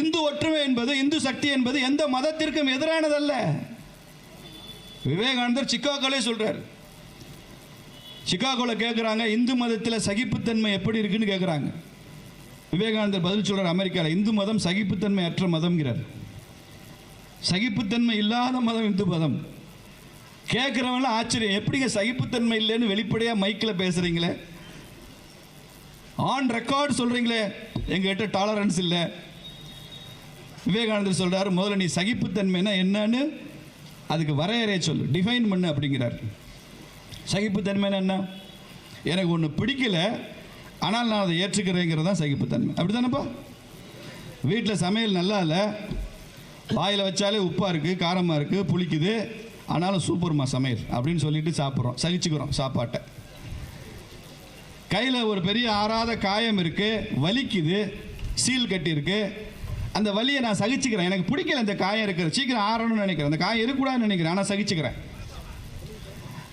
இந்து ஒற்றுமை என்பது இந்து சக்தி என்பது எந்த மதத்திற்கும் எதிரானதல்ல. விவேகானந்தர் சிக்காகோலே சொல்றார். சிக்காகோல கேட்குறாங்க இந்து மதத்தில் சகிப்புத்தன்மை எப்படி இருக்குன்னு கேட்குறாங்க விவேகானந்தர் பதில் சொல்றார் அமெரிக்காவில் இந்து மதம் சகிப்புத்தன்மை அற்ற மதம்ங்கிறார். சகிப்புத்தன்மை இல்லாத மதம் இந்து மதம். கேட்குறவங்களாம் ஆச்சரியம் எப்படிங்க சகிப்புத்தன்மை இல்லைன்னு வெளிப்படையாக மைக்கில் பேசுகிறீங்களே ஆன் ரெக்கார்டு சொல்கிறீங்களே எங்ககிட்ட டாலரன்ஸ் இல்லை. விவேகானந்தர் சொல்கிறார் முதல்ல நீ சகிப்புத்தன்மைனா என்னன்னு அதுக்கு வரையறைய சொல்லு. டிஃபைன் பண்ணு அப்படிங்கிறார். சகிப்புத்தன்மைன்னா என்ன? எனக்கு ஒன்று பிடிக்கல ஆனால் நான் அதை ஏற்றுக்கிறேங்கிறது தான் சகிப்புத்தன்மை. அப்படி தானேப்பா வீட்டில் சமையல் நல்லா இல்லை. வாயில் வச்சாலே உப்பாக இருக்குது காரமாக இருக்குது புளிக்குது. ஆனாலும் சூப்பர்மா சமையல் அப்படின்னு சொல்லிட்டு சாப்பிட்றோம். சகிச்சுக்கிறோம் சாப்பாட்டை. கையில் ஒரு பெரிய ஆறாத காயம் இருக்குது வலிக்குது சீல் கட்டியிருக்கு. அந்த வலியை நான் சகிச்சுக்கிறேன். எனக்கு பிடிக்கல இந்த காயம் இருக்கிற சீக்கிரம் ஆறணும்னு நினைக்கிறேன். அந்த காயம் இருக்கக்கூடாதுன்னு நினைக்கிறேன். ஆனால் சகிச்சுக்கிறேன்.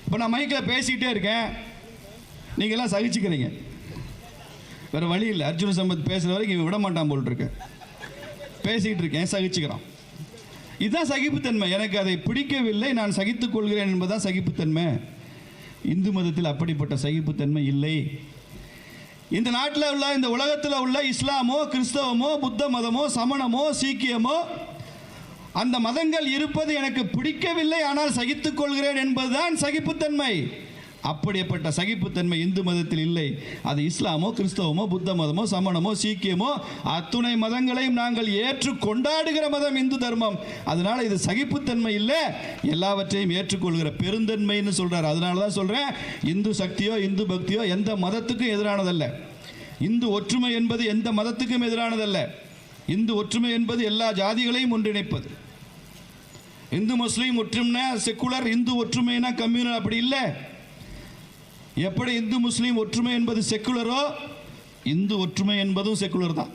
இப்போ நான் மைக்கில் பேசிக்கிட்டே இருக்கேன். நீங்க எல்லாம் சகிச்சுக்கிறீங்க. வேற வழி இல்லை. அர்ஜுன சம்பத் பேசுகிற வரைக்கும் இவன் விட மாட்டான் போல் பேசிகிட்டு பேசிக்கிட்டு இருக்கேன். சகிச்சுக்கிறான்? இதுதான் சகிப்புத்தன்மை. எனக்கு அதை பிடிக்கவில்லை. நான் சகித்துக் கொள்கிறேன் என்பதுதான் சகிப்புத்தன்மை. இந்து மதத்தில் அப்படிப்பட்ட சகிப்புத்தன்மை இல்லை. இந்த நாட்டில் உள்ள இந்த உலகத்தில் உள்ள இஸ்லாமோ கிறிஸ்தவமோ புத்த மதமோ சமணமோ சீக்கியமோ அந்த மதங்கள் இருப்பது எனக்கு பிடிக்கவில்லை ஆனால் சகித்துக் கொள்கிறேன் என்பதுதான் சகிப்புத்தன்மை. அப்படிப்பட்ட சகிப்புத்தன்மை இந்து மதத்தில் இல்லை. அது இஸ்லாமோ கிறிஸ்தவமோ புத்த மதமோ சமணமோ சீக்கியமோ அத்துணை மதங்களையும் நாங்கள் ஏற்று கொண்டாடுகிற மதம் இந்து தர்மம். அதனால இது சகிப்புத்தன்மை இல்லை. எல்லாவற்றையும் ஏற்றுக்கொள்கிற பெருந்தன்மைன்னு சொல்றாரு. அதனால தான் சொல்றேன் இந்து சக்தியோ இந்து பக்தியோ எந்த மதத்துக்கும் எதிரானதல்ல. இந்து ஒற்றுமை என்பது எந்த மதத்துக்கும் எதிரானதல்ல. இந்து ஒற்றுமை என்பது எல்லா ஜாதிகளையும் ஒன்றிணைப்பது. இந்து முஸ்லீம் ஒற்றுமைனா செக்குலர் இந்து ஒற்றுமைனா கம்யூனல் அப்படி இல்லை. எப்படி இந்து முஸ்லீம் ஒற்றுமை என்பது செக்குலரோ இந்து ஒற்றுமை என்பதும் செக்குலர் தான்.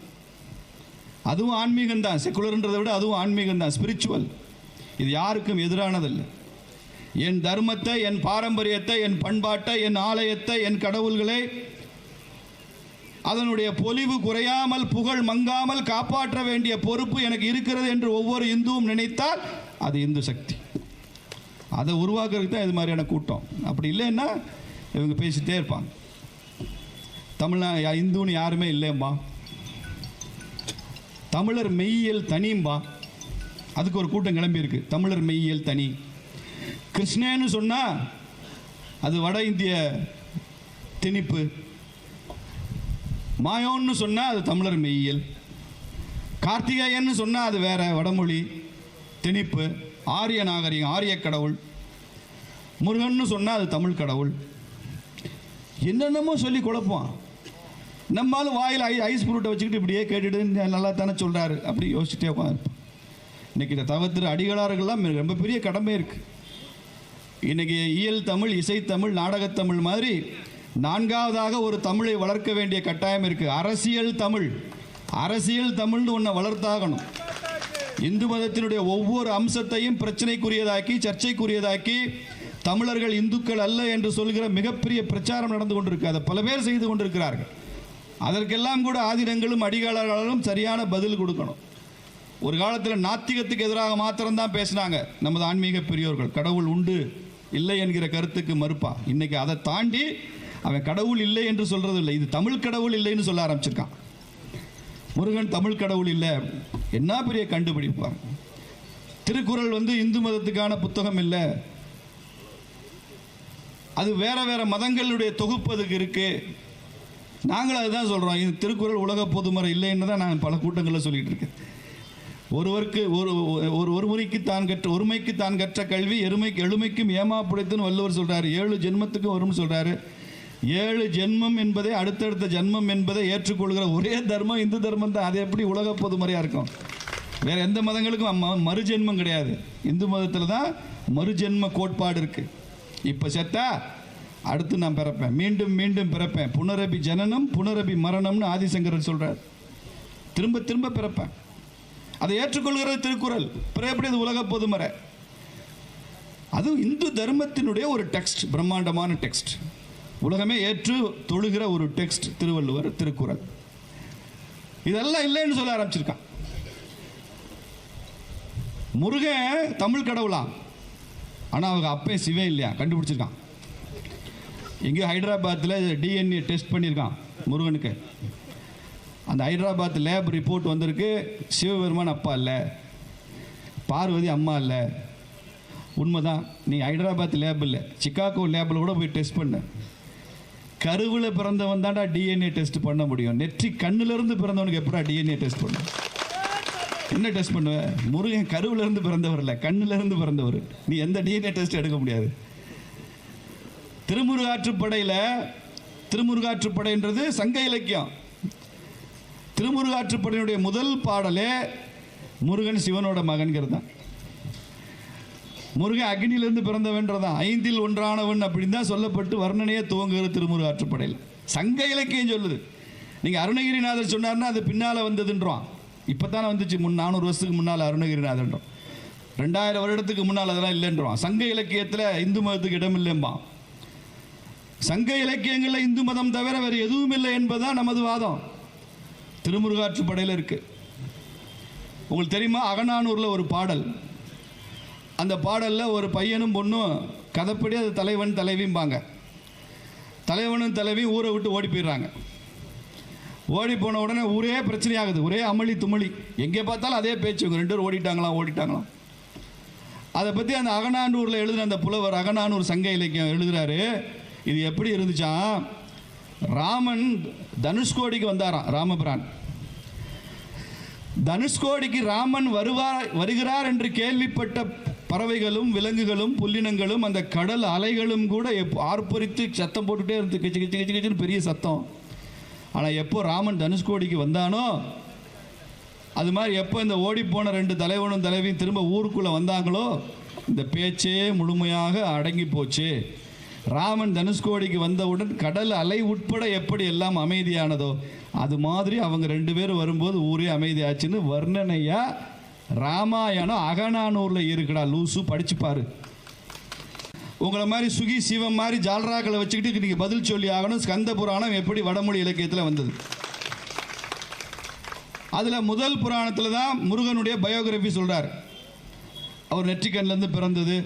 அதுவும் ஆன்மீகம் தான். செக்குலர்ன்றதை விட அதுவும் ஆன்மீகம் தான். ஸ்பிரிச்சுவல் இது யாருக்கும் எதிரானதல்ல. என் தர்மத்தை என் பாரம்பரியத்தை என் பண்பாட்டை என் ஆலயத்தை என் கடவுள்களை அதனுடைய பொலிவு குறையாமல் புகழ் மங்காமல் காப்பாற்ற வேண்டிய பொறுப்பு எனக்கு இருக்கிறது என்று ஒவ்வொரு இந்துவும் நினைத்தால் அது இந்து சக்தி. அதை உருவாக்குறதுக்கு தான் இது மாதிரியான கூட்டம். அப்படி இல்லைன்னா இவங்க பேசிட்டே இருப்பாங்க. தமிழ்நா இந்துன்னு யாருமே இல்லைம்மா தமிழர் மெய்யியல் தனியும்பா. அதுக்கு ஒரு கூட்டம் கிளம்பியிருக்கு தமிழர் மெய்யியல் தனி. கிருஷ்ணன்னு சொன்னால் அது வட இந்திய திணிப்பு. மாயோன்னு சொன்னால் அது தமிழர் மெய்யியல். கார்த்திகேயன்னு சொன்னால் அது வேற வடமொழி திணிப்பு. ஆரிய நாகரிகம் ஆரிய கடவுள். முருகன்னு சொன்னால் அது தமிழ் கடவுள். என்னென்னமோ சொல்லி குழப்பம் நம்மாலும் வாயில் ஐ ஐஸ் புரூட்டை வச்சுக்கிட்டு இப்படியே கேட்டுட்டு நல்லா தானே சொல்கிறாரு அப்படி யோசிச்சுட்டே உட்காந்துருப்போம் இன்னைக்கு இந்த தவிர்த்து அடிகளார்கள்லாம் ரொம்ப பெரிய கடமை இருக்குது இன்னைக்கு இயல் தமிழ் இசைத்தமிழ் நாடகத்தமிழ் மாதிரி நான்காவதாக ஒரு தமிழை வளர்க்க வேண்டிய கட்டாயம் இருக்குது அரசியல் தமிழ். அரசியல் தமிழ்னு ஒன்றை வளர்த்தாகணும். இந்து மதத்தினுடைய ஒவ்வொரு அம்சத்தையும் பிரச்சனைக்குரியதாக்கி சர்ச்சைக்குரியதாக்கி தமிழர்கள் இந்துக்கள் அல்ல என்று சொல்கிற மிகப்பெரிய பிரச்சாரம் நடந்து கொண்டிருக்கு. அதை பல பேர் செய்து கொண்டிருக்கிறார்கள். அதற்கெல்லாம் கூட ஆதினங்களும் அடிகாலர்களும் சரியான பதில் கொடுக்கணும். ஒரு காலத்தில் நாத்திகத்துக்கு எதிராக மாத்திரம்தான் பேசினாங்க. நமது ஆன்மீக பெரியோர்கள் கடவுள் உண்டு இல்லை என்கிற கருத்துக்கு மறுப்பா. இன்னைக்கு அதை தாண்டி அவன் கடவுள் இல்லை என்று சொல்கிறது இல்லை இது தமிழ் கடவுள் இல்லைன்னு சொல்ல ஆரம்பிச்சிருக்கான். முருகன் தமிழ் கடவுள் இல்லை. என்ன பெரிய கண்டுபிடிப்பார் திருக்குறள் வந்து இந்து மதத்துக்கான புத்தகம் இல்லை. அது வேற வேற மதங்களுடைய தொகுப்பு அதுக்கு இருக்கு. நாங்களும் அதுதான் சொல்றோம். இது திருக்குறள் உலக பொதுமறை இல்லைன்னு தான் நான் பல கூட்டங்களில் சொல்லிட்டு இருக்கேன். ஒருவருக்கு ஒரு ஒரு முறைக்கு தான் கற்ற ஒருமைக்கு தான் கற்ற கல்வி எருமைக்கு எழுமைக்கும் ஏமா புடைத்துன்னு வள்ளுவர் சொல்றாரு. ஏழு ஜென்மத்துக்கும் வரும்னு சொல்றாரு. ஏழு ஜென்மம் என்பதை அடுத்தடுத்த ஜென்மம் என்பதை ஏற்றுக்கொள்கிற ஒரே தர்மம் இந்து தர்மம் தான். அது எப்படி உலக பொதுமறையாக இருக்கும்? வேற எந்த மதங்களுக்கும் ம- மறுஜென்மம் கிடையாது. இந்து மதத்தில் தான் மறுஜென்ம கோட்பாடு இருக்குது இப்போ செத்தா அடுத்து நான் பிறப்பேன். மீண்டும் மீண்டும் பிறப்பேன். புனரபி ஜனனம் புனரபி மரணம்னு ஆதிசங்கரன் சொல்கிறார் திரும்ப திரும்ப பிறப்பேன். அதை ஏற்றுக்கொள்கிறது திருக்குறள். பிறகு எப்படி அது உலக பொதுமறை அதுவும் இந்து தர்மத்தினுடைய ஒரு டெக்ஸ்ட் பிரம்மாண்டமான டெக்ஸ்ட் உலகமே ஏற்று தொழுகிற ஒரு டெக்ஸ்ட் திருவள்ளுவர் திருக்குறள். இதெல்லாம் இல்லைன்னு சொல்ல ஆரம்பிச்சிருக்கான். முருகன் தமிழ் கடவுளாம். ஆனால் அவங்க அப்பே சிவே இல்லையா? கண்டுபிடிச்சிருக்கான். இங்கே ஹைதராபாத்தில் டிஎன்ஏ டெஸ்ட் பண்ணியிருக்கான் முருகனுக்கு. அந்த ஹைதராபாத் லேப் ரிப்போர்ட் வந்திருக்கு. சிவபெருமான் அப்பா இல்லை. பார்வதி அம்மா இல்லை. உண்மைதான். நீ ஹைதராபாத் லேப் இல்லை. சிக்காகோ லேபில் கூட போய் டெஸ்ட் பண்ண. கருவில் பிறந்தவன் தான்டா டிஎன்ஏ டெஸ்ட் பண்ண முடியும். நெற்றி கண்ணிலிருந்து பிறந்தவனுக்கு எப்படா டிஎன்ஏ டெஸ்ட் பண்ணும் என்ன டெஸ்ட் பண்ணுவ? முருகன் கருவில் இருந்து பிறந்தவர் இல்லை கண்ணுல இருந்து பிறந்தவர். நீ எந்த டிஎன்ஏ டெஸ்ட் எடுக்க முடியாது. திருமுருகாற்றுப்படையில் திருமுருகாற்றுப்படைன்றது சங்க இலக்கியம். திருமுருகாற்றுப்படையினுடைய முதல் பாடலே முருகன் சிவனோட மகன்கிறது தான். முருகன் அக்னியிலிருந்து பிறந்தவன்றதான் ஐந்தில் ஒன்றானவன் அப்படின்னு தான் சொல்லப்பட்டு வர்ணனையே துவங்குகிறது திருமுருகாற்றுப்படையில். சங்க இலக்கியம் சொல்லுது. நீங்கள் அருணகிரிநாதர் சொன்னார்னா அது பின்னால் வந்ததுன்றான் இப்போ தானே வந்துச்சு. முன் நானூறு வருஷத்துக்கு முன்னால் அருணகிரிநாதன்றோம் ரெண்டாயிரம் வருடத்துக்கு முன்னால் அதெல்லாம் இல்லைன்றோம். சங்க இலக்கியத்தில் இந்து மதத்துக்கு இடம் இல்லைம்பான் சங்க இலக்கியங்களில் இந்து மதம் தவிர வேறு எதுவும் இல்லை என்பதுதான் நமது வாதம். திருமுருகாற்றுப்படையில் இருக்கு. உங்களுக்கு தெரியுமா? அகநானூரில் ஒரு பாடல். அந்த பாடலில் ஒரு பையனும் பொண்ணும் கதைப்படி அது தலைவன் தலைவிம்பாங்க. தலைவனும் தலைவியும் ஊரை விட்டு ஓடி போயிடுறாங்க. ஓடி போன உடனே ஒரே பிரச்சனையாகுது. ஒரே அமளி துமளி. எங்கே பார்த்தாலும் அதே பேச்சு. இவங்க ரெண்டு பேரும் ஓடிட்டாங்களாம் ஓடிட்டாங்களாம் அதை பற்றி அந்த அகநானூரில் எழுதுன அந்த புலவர் அகநானூர் சங்க இலக்கியம் எழுதுகிறாரு இது எப்படி இருந்துச்சாம் ராமன் தனுஷ்கோடிக்கு வந்தாராம் ராமபிரான். தனுஷ்கோடிக்கு ராமன் வருவார் வருகிறார் என்று கேள்விப்பட்ட பறவைகளும் விலங்குகளும் புல்லினங்களும் அந்த கடல் அலைகளும் கூட எப் ஆர்ப்பரித்து சத்தம் போட்டுகிட்டே இருந்து கிச்சு கிச்சு கிச்சு கிச்சுன்னு பெரிய சத்தம். ஆனால் எப்போ ராமன் தனுஷ்கோடிக்கு வந்தானோ அது மாதிரி எப்போ இந்த ஓடிப்போன ரெண்டு தலைவனும் தலைவியும் திரும்ப ஊருக்குள்ளே வந்தாங்களோ இந்த பேச்சே முழுமையாக அடங்கி போச்சு. ராமன் தனுஷ்கோடிக்கு வந்தவுடன் கடல் அலை உட்பட எப்படி எல்லாம் அமைதியானதோ அது மாதிரி அவங்க ரெண்டு பேரும் வரும்போது ஊரே அமைதியாச்சுன்னு வர்ணனையாக ராமாயணம் அகநானூரில் இருக்குடா லூசு படிச்சுப்பாரு உங்களை மாதிரி சுகி சிவம் மாதிரி ஜால்ராக்களை வச்சுக்கிட்டு நீங்கள் பதில் சொல்லி ஆகணும். ஸ்கந்த புராணம் எப்படி வடமொழி இலக்கியத்தில் வந்தது. அதில் முதல் புராணத்தில் தான் முருகனுடைய பயோகிராஃபி சொல்கிறார் அவர் நெற்றிக்கண்லேருந்து பிறந்தது.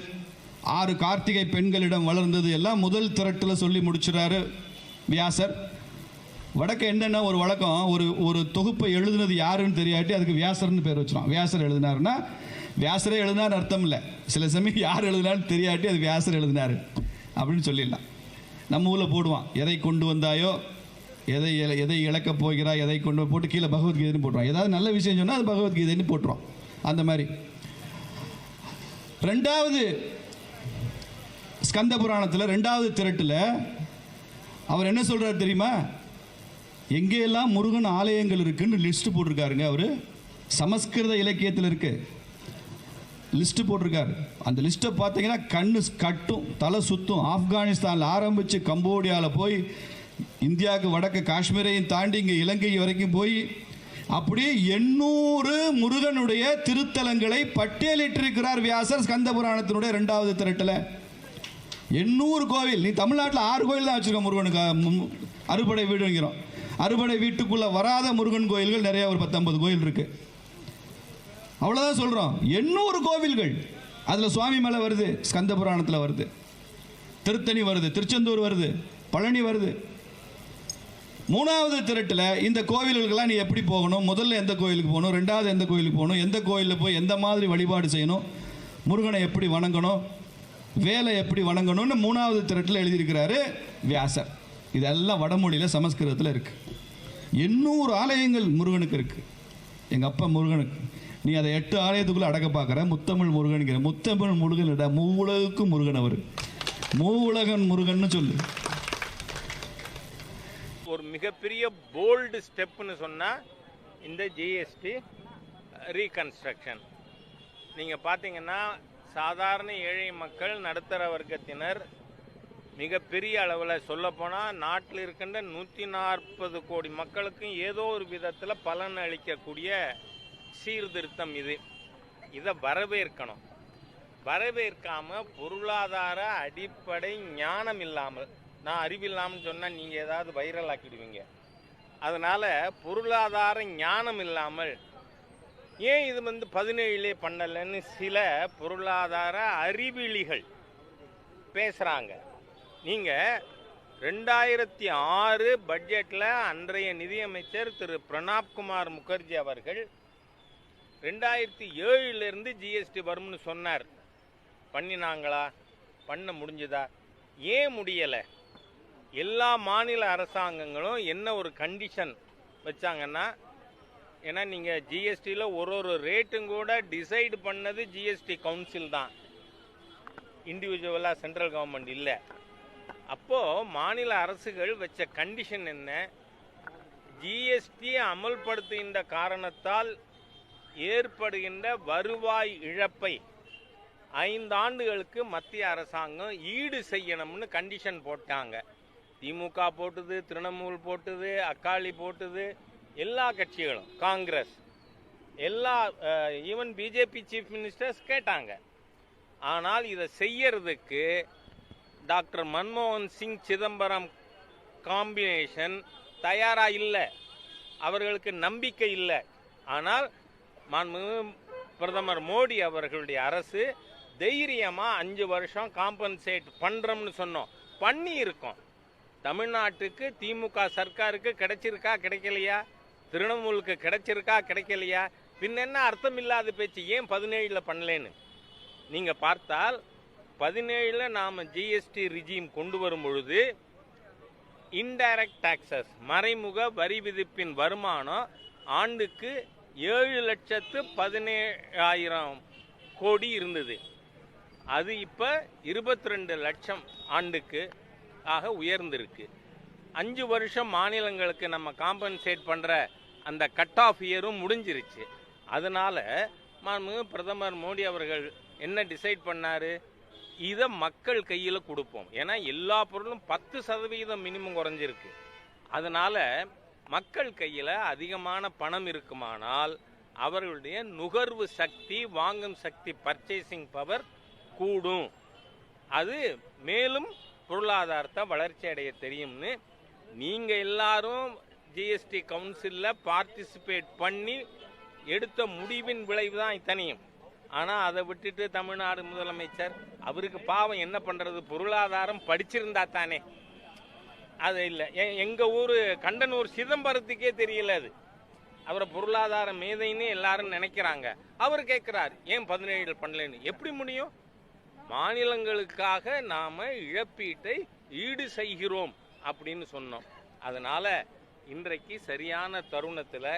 ஆறு கார்த்திகை பெண்களிடம் வளர்ந்தது. எல்லாம் முதல் திரட்டில் சொல்லி முடிச்சுறாரு வியாசர். வடக்க என்னென்ன ஒரு வழக்கம்? ஒரு ஒரு தொகுப்பை எழுதுனது யாருன்னு தெரியாட்டி அதுக்கு வியாசர்னு பேர் வச்சிரும் வியாசர் எழுதினாருன்னா வியாசரே எழுதினார் அர்த்தம் இல்லை சில சமயம் யார் எழுதினாலும் தெரியாட்டி அது வியாசர் எழுதினார். அப்படின்னு சொல்லிடலாம். நம்ம ஊரில் போடுவான் எதை கொண்டு வந்தாயோ எதை எதை இழக்கப் போகிறா எதை கொண்டு போட்டு கீழே பகவத்கீதைன்னு போட்டுருவான். ஏதாவது நல்ல விஷயம் சொன்னால் அது பகவத்கீதைன்னு போட்டுருவான். அந்த மாதிரி. ரெண்டாவது ஸ்கந்த புராணத்தில் ரெண்டாவது திரட்டில் அவர் என்ன சொல்கிறார் தெரியுமா? எங்கேயெல்லாம் முருகன் ஆலயங்கள் இருக்குன்னு லிஸ்ட்டு போட்டிருக்காருங்க அவர். சமஸ்கிருத இலக்கியத்தில் இருக்குது லிஸ்ட்டு போட்டிருக்காரு. அந்த லிஸ்ட்டை பார்த்தீங்கன்னா கண்ணு கட்டும் தலை சுத்தும். ஆப்கானிஸ்தானில் ஆரம்பித்து கம்போடியாவில் போய் இந்தியாவுக்கு வடக்கு காஷ்மீரையும் தாண்டி இங்கே இலங்கை வரைக்கும் போய் அப்படியே எண்ணூறு முருகனுடைய திருத்தலங்களை பட்டியலிட்டிருக்கிறார் வியாசர் ஸ்கந்த புராணத்தினுடைய ரெண்டாவது திரட்டில். எண்ணூறு கோவில். நீ தமிழ்நாட்டில் ஆறு கோயில் தான் வச்சுருக்க முருகனுக்கு. அறுபடை வீடுங்கிறோம். அறுபடை வீட்டுக்குள்ளே வராத முருகன் கோயில்கள் நிறையா ஒரு பத்தொன்பது கோயில் இருக்குது அவ்வளோதான் சொல்கிறோம் எண்ணூறு கோவில்கள். அதில் சுவாமி மலை வருது ஸ்கந்த புராணத்தில் வருது. திருத்தணி வருது திருச்செந்தூர் வருது பழனி வருது. மூணாவது திரட்டில் இந்த கோவில்களுக்கெல்லாம் நீ எப்படி போகணும்? முதல்ல எந்த கோயிலுக்கு போகணும்? ரெண்டாவது எந்த கோயிலுக்கு போகணும்? எந்த கோயிலில் போய் எந்த மாதிரி வழிபாடு செய்யணும்? முருகனை எப்படி வணங்கணும்? வேலை எப்படி வணங்கணும்னு மூணாவது திரட்டில் எழுதியிருக்கிறாரு வியாசர். இதெல்லாம் வடமொழியில் சமஸ்கிருதத்தில் இருக்குது எண்ணூறு ஆலயங்கள் முருகனுக்கு இருக்குது எங்கள் அப்பா முருகனுக்கு. நீ அதை எட்டு ஆலயத்துக்குள்ளே அடக்க பார்க்குற. முத்தமிழ் முருகன்கிற முத்தமிழ் முருகன் இட மூவுலகுக்கும் முருகன் அவர். மூவுலகன் முருகன் சொல்லு. ஒரு மிகப்பெரிய போல்டு ஸ்டெப்னு சொன்னால் இந்த ஜிஎஸ்டி ரீகன்ஸ்ட்ரக்ஷன் நீங்கள் பார்த்தீங்கன்னா சாதாரண ஏழை மக்கள் நடுத்தர வர்க்கத்தினர் மிகப்பெரிய அளவில் சொல்லப்போனால் நாட்டில் இருக்கின்ற நூற்றி நாற்பது கோடி மக்களுக்கும் ஏதோ ஒரு விதத்தில் பலன் அளிக்கக்கூடிய சீர்திருத்தம் இது. இதை வரவேற்கணும். வரவேற்காம பொருளாதார அடிப்படை ஞானம் இல்லாமல் நான் அறிவில்லாமல் சொன்னால் நீங்கள் ஏதாவது வைரல் ஆக்கிடுவீங்க. அதனால பொருளாதார ஞானம் இல்லாமல் ஏன் இது வந்து பதினேழுலே பண்ணலைன்னு சில பொருளாதார அறிவிலிகள் பேசுகிறாங்க நீங்கள் ரெண்டாயிரத்தி ஆறு பட்ஜெட்டில் அன்றைய நிதியமைச்சர் திரு பிரணாப் குமார் முகர்ஜி அவர்கள் ரெண்டாயிரத்தி ஏழுலேருந்து ஜிஎஸ்டி வரும்னு சொன்னார். பண்ணினாங்களா? பண்ண முடிஞ்சுதா? ஏன் முடியலை? எல்லா மாநில அரசாங்கங்களும் என்ன ஒரு கண்டிஷன் வச்சாங்கன்னா ஏன்னா நீங்கள் ஜிஎஸ்டியில் ஒரு ஒரு ரேட்டும் கூட டிசைடு பண்ணது ஜிஎஸ்டி கவுன்சில் தான். இண்டிவிஜுவலாக சென்ட்ரல் கவர்மெண்ட் இல்லை. அப்போது மாநில அரசுகள் வச்ச கண்டிஷன் என்ன? ஜிஎஸ்டி அமல்படுத்துகின்ற காரணத்தால் ஏற்படுகின்ற வருவாய் இழப்பை ஐந்தாண்டுகளுக்கு மத்திய அரசாங்கம் ஈடு செய்யணும்னு கண்டிஷன் போட்டாங்க. திமுக போட்டது திரிணாமுல் போட்டது அக்காளி போட்டது எல்லா கட்சிகளும் காங்கிரஸ் எல்லா ஈவன் பிஜேபி சீஃப் மினிஸ்டர்ஸ் கேட்டாங்க. ஆனால் இதை செய்யறதுக்கு டாக்டர் மன்மோகன் சிங் சிதம்பரம் காம்பினேஷன் தயாராக இல்லை. அவர்களுக்கு நம்பிக்கை இல்லை. ஆனால் மாண்புமிகு பிரதமர் மோடி அவர்களுடைய அரசு தைரியமாக அஞ்சு வருஷம் காம்பன்சேட் பண்ணுறோம்னு சொன்னோம். பண்ணி இருக்கோம் தமிழ்நாட்டுக்கு திமுக சர்க்காருக்கு கிடைச்சிருக்கா கிடைக்கலையா? திரிணாமுலுக்கு கிடைச்சிருக்கா கிடைக்கலையா? பின்னென்ன அர்த்தம் இல்லாத பேச்சு ஏன் பதினேழில் பண்ணலேன்னு? நீங்கள் பார்த்தால் பதினேழில் நாம் ஜிஎஸ்டி ரிஜீம் கொண்டு வரும் பொழுது இன்டைரக்ட் டாக்ஸஸ் மறைமுக வரி விதிப்பின் வருமானம் ஆண்டுக்கு ஏழு லட்சத்து பதினேழாயிரம் கோடி இருந்தது. அது இப்போ இருபத்தி ரெண்டு லட்சம் ஆண்டுக்கு ஆக உயர்ந்திருக்கு. அஞ்சு வருஷம் மாநிலங்களுக்கு நம்ம காம்பன்சேட் பண்ணுற அந்த கட் ஆஃப் இயரும் முடிஞ்சிருச்சு. அதனால் மாண்புமிகு பிரதமர் மோடி அவர்கள் என்ன டிசைட் பண்ணார்? இதை மக்கள் கையில் கொடுப்போம். ஏன்னா எல்லா பொருளும் பத்து சதவீதம் மினிமம் குறைஞ்சிருக்கு. அதனால் மக்கள் கையில் அதிகமான பணம் இருக்குமானால் அவர்களுடைய நுகர்வு சக்தி வாங்கும் சக்தி பர்ச்சேசிங் பவர் கூடும். அது மேலும் பொருளாதாரத்தை வளர்ச்சி அடைய தெரியும்னு நீங்கள் எல்லாரும் ஜிஎஸ்டி கவுன்சிலில் பார்ட்டிசிபேட் பண்ணி எடுத்த முடிவின் விளைவு தான் இத்தனையும். ஆனால் அதை விட்டுட்டு தமிழ்நாடு முதலமைச்சர் அவருக்கு பாவம் என்ன பண்ணுறது பொருளாதாரம் படிச்சிருந்தா தானே. அது இல்லை. எங்கள் ஊர் கண்டனூர் சிதம்பரத்துக்கே தெரியல அது. அவரை பொருளாதார மேதைன்னு எல்லாரும் நினைக்கிறாங்க. அவர் கேட்குறார் ஏன் பதினேழு பண்ணலன்னு? எப்படி முடியும்? மாநிலங்களுக்காக நாம் இழப்பீட்டை ஈடு செய்கிறோம் அப்படின்னு சொன்னோம். அதனால் இன்றைக்கு சரியான தருணத்தில்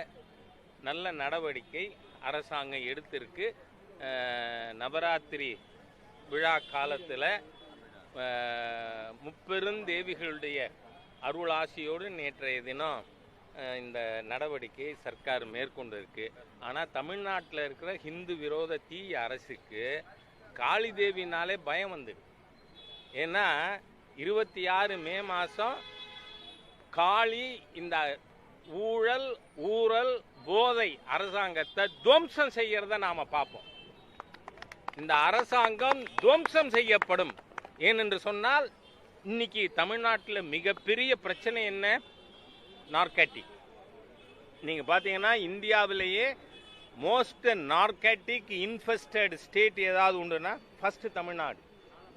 நல்ல நடவடிக்கை அரசாங்கம் எடுத்திருக்கு. நவராத்திரி விழா காலத்தில் முப்பெருந்தேவிகளுடைய அருளாசியோடு நேற்றைய தினம் இந்த நடவடிக்கை சர்க்கார் மேற்கொண்டிருக்கு. ஆனால் தமிழ்நாட்டில் இருக்கிற ஹிந்து விரோத தீய அரசுக்கு காளி தேவினாலே பயம் வந்துடு ஏன்னா இருபத்தி ஆறு மே மாதம் காளி இந்த ஊழல் ஊழல் போதை அரசாங்கத்தை துவம்சம் செய்யறத நாம பார்ப்போம். இந்த அரசாங்கம் துவம்சம் செய்யப்படும். ஏனென்று சொன்னால் இன்னைக்கு தமிழ்நாட்டில் மிகப்பெரிய பிரச்சனை என்ன? நார்காட்டிக் நீங்கள் பார்த்தீங்கன்னா இந்தியாவிலேயே மோஸ்ட் நார்காட்டிக் இன்ஃபெஸ்டட் ஸ்டேட் ஏதாவது உண்டுன்னா ஃபஸ்ட்டு தமிழ்நாடு.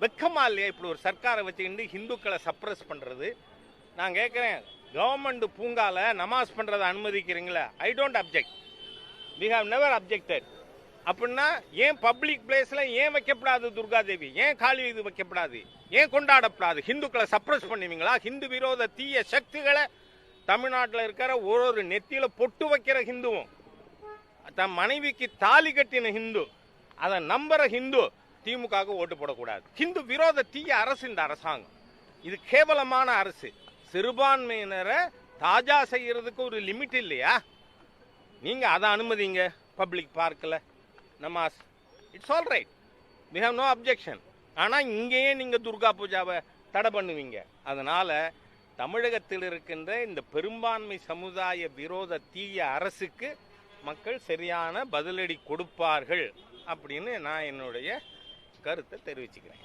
வெக்கமா இல்லையா? இப்படி ஒரு சர்க்காரை வச்சுக்கிட்டு ஹிந்துக்களை சப்ரஸ் பண்ணுறது நான் கேட்குறேன் கவர்மெண்ட் பூங்காவில் நமாஸ் பண்ணுறதை அனுமதிக்கிறீங்களா? I don't object we have never objected அப்படின்னா ஏன் பப்ளிக் பிளேஸில் ஏன் வைக்கப்படாது துர்கா தேவி ஏன் காளி இது வைக்கப்படாது? ஏன் கொண்டாடப்படாது? ஹிந்துக்களை சப்ரஸ் பண்ணுவீங்களா? ஹிந்து விரோத தீய சக்திகளை தமிழ்நாட்டில் இருக்கிற ஒரு ஒரு நெத்தியில பொட்டு வைக்கிற ஹிந்துவும் தன் மனைவிக்கு தாலி கட்டின ஹிந்து அதை நம்புற ஹிந்து திமுகவுக்கு ஓட்டு போடக்கூடாது. ஹிந்து விரோத தீய அரசு இந்த அரசாங்கம். இது கேவலமான அரசு. சிறுபான்மையினரை தாஜா செய்யறதுக்கு ஒரு லிமிட் இல்லையா? நீங்க அதை அனுமதிங்க பப்ளிக் பார்க்கில் நமாஸ் it's all right we have no objection ஆனால் இங்கேயே நீங்கள் துர்கா பூஜாவை தடை பண்ணுவீங்க. அதனால் தமிழகத்தில் இருக்கின்ற இந்த பெரும்பான்மை சமுதாய விரோத தீய அரசுக்கு மக்கள் சரியான பதிலடி கொடுப்பார்கள் அப்படின்னு நான் என்னுடைய கருத்தை தெரிவிச்சுக்கிறேன்.